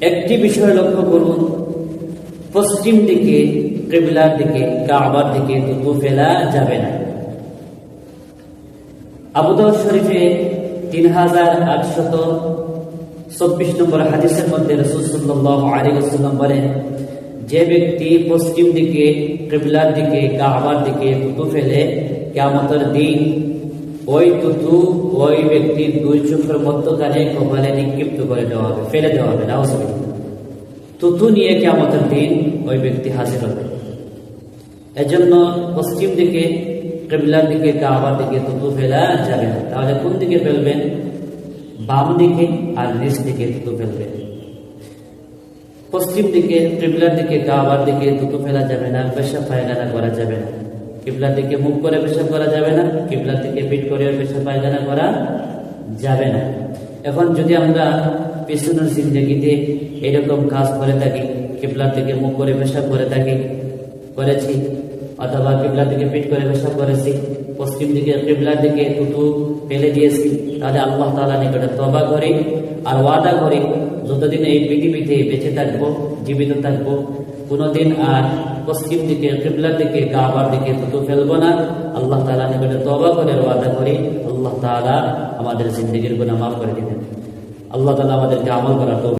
একটি বিষয় লক্ষ্য করুন। পশ্চিম দিকে, কেবিলার দিকে, কাবার দিকে থুতু ফেলা যাবে না। আবুদাউদ শরীফে তিন হাজার আটশত চব্বিশ নম্বর হাদিসের মধ্যে রসুল্লাহ আলিয়াল্লাম বলেন, যে ব্যক্তি পশ্চিম দিকে, কেবিলার দিকে, কাবার দিকে থুতু ফেলে কেমতের দিন ওই তুতু ওই ব্যক্তির দুই চোখের মধ্যখানে কপালে নিক্ষিপ্ত করে দেওয়া হবে, ফেলে দেওয়া হবে, না তুতু নিয়ে কেমতের দিন ওই ব্যক্তি হাজির হবে। এজন্য পশ্চিম দিকে, কেবিলার দিকে, কাবার দিকে তুতু ফেলা যাবে না। তাহলে কোন দিকে ফেলবেন? বাম দিকে আর নিচ দিকে তুতু ফেলবেন। পশ্চিম দিকে, কেবিলার দিকে, কাবার দিকে তুতু ফেলা যাবে না পেশা পায়খানা করা যাবে না। কিবলার দিকে মুখ করে পেশাব করা যাবে না কিবলার দিকে পিঠ করে পেশাব পায়খানা করা যাবে না। এখন যদি আমরা পেছনের জিন্দগিতে এরকম কাজ করে থাকি কিবলার থেকে মুখ করে পেশাব করে থাকি, করেছি অথবা কিবলার দিকে পিঠ করে পেশাব করেছি, পশ্চিম দিকে কিবলার দিকে টুটু ফেলে দিয়েছি, তাহলে আল্লাহ তালা নিকটে তবা করি আর ওয়াদা করি, যতদিন এই পৃথিবীতে বেঁচে থাকব, জীবিত থাকব, কোনোদিন আর পশ্চিম দিকে কিবলার দিকে কাবার দিকে থুতু ফেলব না, আল্লাহ তালা নিকটে তবা করে ওয়াদা করি, আল্লাহ তালা আমাদের জিন্দগির গুণা মাফ করে দিবেন। আল্লাহ তালা আমাদেরকে আমল করার